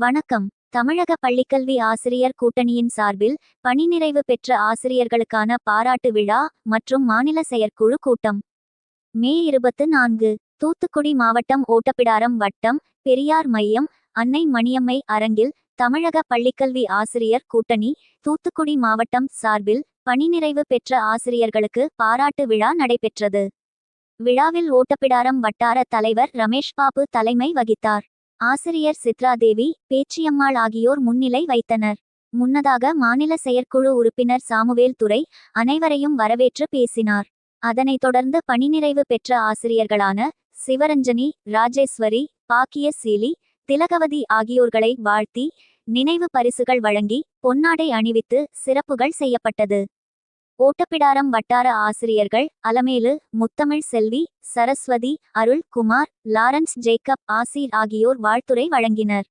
வணக்கம். தமிழக பள்ளிக்கல்வி ஆசிரியர் கூட்டணியின் சார்பில் பணி நிறைவு பெற்ற ஆசிரியர்களுக்கான பாராட்டு விழா மற்றும் மாநில செயற்குழு கூட்டம். மே இருபத்து நான்கு தூத்துக்குடி மாவட்டம் ஓட்டப்பிடாரம் வட்டம் பெரியார் மையம் அன்னை மணியம்மை அரங்கில் தமிழக பள்ளிக்கல்வி ஆசிரியர் கூட்டணி தூத்துக்குடி மாவட்டம் சார்பில் பணி நிறைவு பெற்ற ஆசிரியர்களுக்கு பாராட்டு விழா நடைபெற்றது. விழாவில் ஓட்டப்பிடாரம் வட்டார தலைவர் ரமேஷ் பாபு தலைமை வகித்தார். ஆசிரியர் சித்ராதேவி பேச்சியம்மாள் ஆகியோர் முன்னிலை வைத்தனர். முன்னதாக மாநில செயற்குழு உறுப்பினர் சாமுவேல் துறை அனைவரையும் வரவேற்று பேசினார். அதனைத் தொடர்ந்து பணிநிறைவு பெற்ற ஆசிரியர்களான சிவரஞ்சனி ராஜேஸ்வரி பாக்கியசீலி திலகவதி ஆகியோர்களை வாழ்த்தி நினைவு பரிசுகள் வழங்கி பொன்னாடை அணிவித்து சிறப்புகள் செய்யப்பட்டது. ஓட்டப்பிடாரம் வட்டார ஆசிரியர்கள் அலமேலு முத்தமிழ் செல்வி சரஸ்வதி அருள் குமார் லாரன்ஸ் ஜேக்கப் ஆசிர் ஆகியோர் வாழ்த்துரை வழங்கினர்.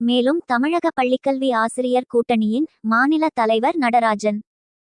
மேலும் தமிழக பள்ளிக்கல்வி ஆசிரியர் கூட்டணியின் மாநில தலைவர் நடராஜன்.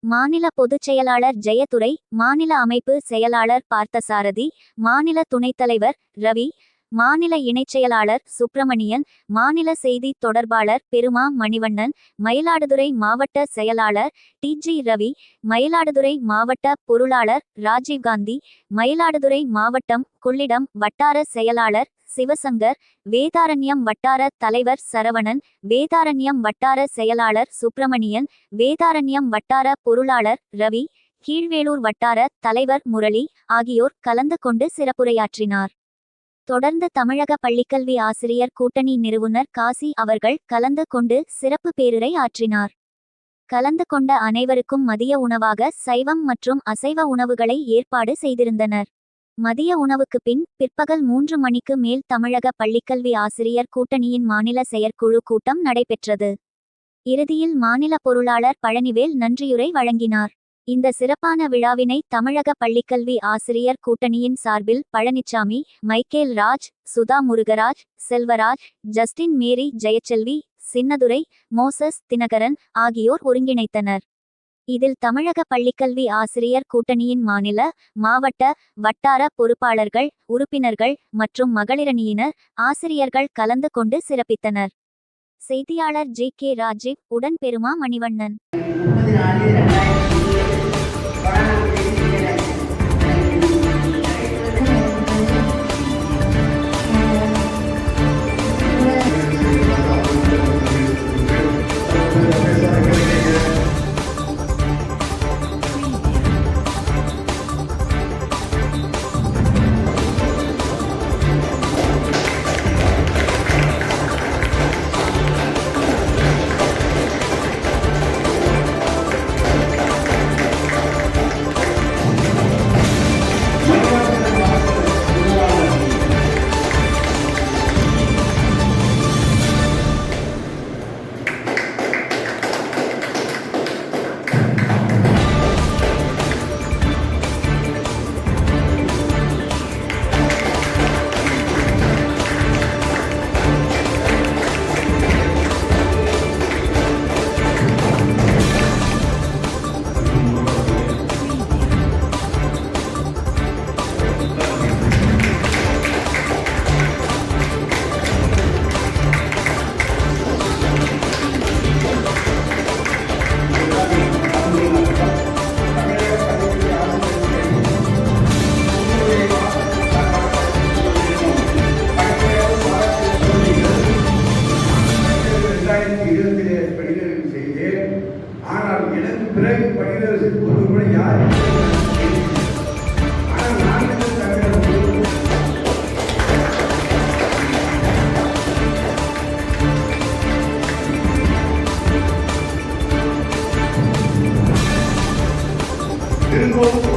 மாநில பொதுச் செயலாளர் ஜெயதுரை மாநில அமைப்பு செயலாளர் பார்த்தசாரதி மாநில துணைத் தலைவர் ரவி மாநில இணைச் செயலாளர் சுப்பிரமணியன் மாநில செய்தி தொடர்பாளர் பெருமா மணிவண்ணன் மயிலாடுதுறை மாவட்ட செயலாளர் டி ஜி ரவி மயிலாடுதுறை மாவட்ட பொருளாளர் ராஜீவ்காந்தி மயிலாடுதுறை மாவட்டம் கொள்ளிடம் வட்டார செயலாளர் சிவசங்கர் வேதாரண்யம் வட்டார தலைவர் சரவணன் வேதாரண்யம் வட்டார செயலாளர் சுப்பிரமணியன் வேதாரண்யம் வட்டார பொருளாளர் ரவி கீழ்வேளூர் வட்டார தலைவர் முரளி ஆகியோர் கலந்து கொண்டு சிறப்புரையாற்றினார். தொடர்ந்து தமிழக பள்ளிக்கல்வி ஆசிரியர் கூட்டணி நிறுவனர் காசி அவர்கள் கலந்து கொண்டு சிறப்பு பேருரை ஆற்றினார். கலந்து கொண்ட அனைவருக்கும் மதிய உணவாக சைவம் மற்றும் அசைவ உணவுகளை ஏற்பாடு செய்திருந்தனர். மதிய உணவுக்கு பின் பிற்பகல் மூன்று மணிக்கு மேல் தமிழக பள்ளிக்கல்வி ஆசிரியர் கூட்டணியின் மாநில செயற்குழு கூட்டம் நடைபெற்றது. இறுதியில் மாநில பொருளாளர் பழனிவேல் நன்றியுரை வழங்கினார். இந்த சிறப்பான விழாவினை தமிழக பள்ளிக்கல்வி ஆசிரியர் கூட்டணியின் சார்பில் பழனிச்சாமி மைக்கேல் ராஜ் சுதா முருகராஜ் செல்வராஜ் ஜஸ்டின் மேரி ஜெயச்செல்வி சின்னதுரை மோசஸ் தினகரன் ஆகியோர் ஒருங்கிணைத்தனர். இதில் தமிழக பள்ளிக்கல்வி ஆசிரியர் கூட்டணியின் மாநில மாவட்ட வட்டார பொறுப்பாளர்கள் உறுப்பினர்கள் மற்றும் மகளிரணியினர் ஆசிரியர்கள் கலந்து கொண்டு சிறப்பித்தனர். செய்தியாளர் ஜி கே ராஜீவ் உடன் பெருமா மணிவண்ணன். பிறகு படிநிலை ஒரு கூட யார் திரும்பவும்